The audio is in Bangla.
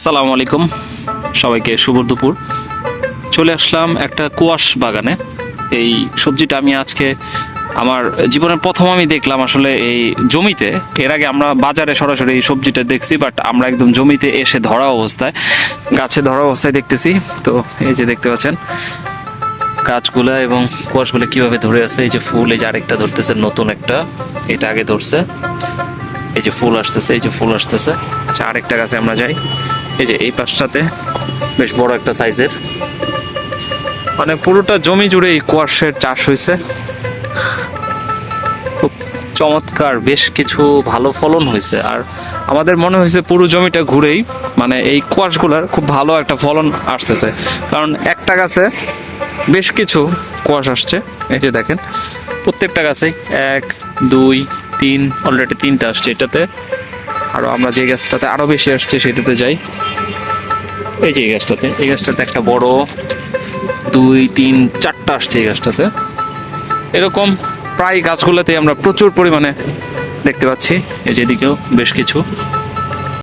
আসসালামু আলাইকুম। সবাইকে শুভ দুপুর। চলে আসলাম একটা কুয়াশ বাগানে। এই সবজিটা আমি আজকে আমার জীবনের প্রথম আমি দেখলাম আসলে এই জমিতে। এর আগে আমরা বাজারে সরাসরি এই সবজিটা দেখছি বাট আমরা একদম জমিতে এসে ধরা অবস্থায়, গাছে ধরা অবস্থায় দেখতেছি। তো এই যে দেখতে পাচ্ছেন, গাছগুলা এবং কুয়াশগুলো কীভাবে ধরে আছে, এই যে ফুল, এই যে আরেকটা ধরতেছে, নতুন একটা। এটা আগে ধরছে। এই যে ফুল আসতেছে, এই যে ফুল আসতেছে। আচ্ছা আরেকটা গাছে আমরা যাই। এই যে এই পাশটাতে বেশ বড় একটা সাইজের। মানে পুরোটা জমি জুড়ে এই কুয়াশের চাষ হয়েছে। খুব চমৎকার, বেশ কিছু ভালো ফলন হয়েছে। আর আমাদের মনে হয়েছে পুরো জমিটা ঘুরেই মানে এই কুয়াশগুলার খুব ভালো একটা ফলন আসতেছে। কারণ একটা গাছে বেশ কিছু কুয়াশ আসছে। এই যে দেখেন, প্রত্যেকটা গাছেই এক, দুই, তিন অলরেডি তিনটা আসছে। এটাতে আরও আমরা যে গাছটাতে আরও বেশি আসছে সেটাতে যাই। এই যে এই গাছটাতে এই গাছটাতে একটা বড় দুই, তিন, চারটা আসছে এই গাছটাতে। এরকম প্রায় গাছগুলোতে আমরা প্রচুর পরিমাণে দেখতে পাচ্ছি। এই যেদিকেও বেশ কিছু।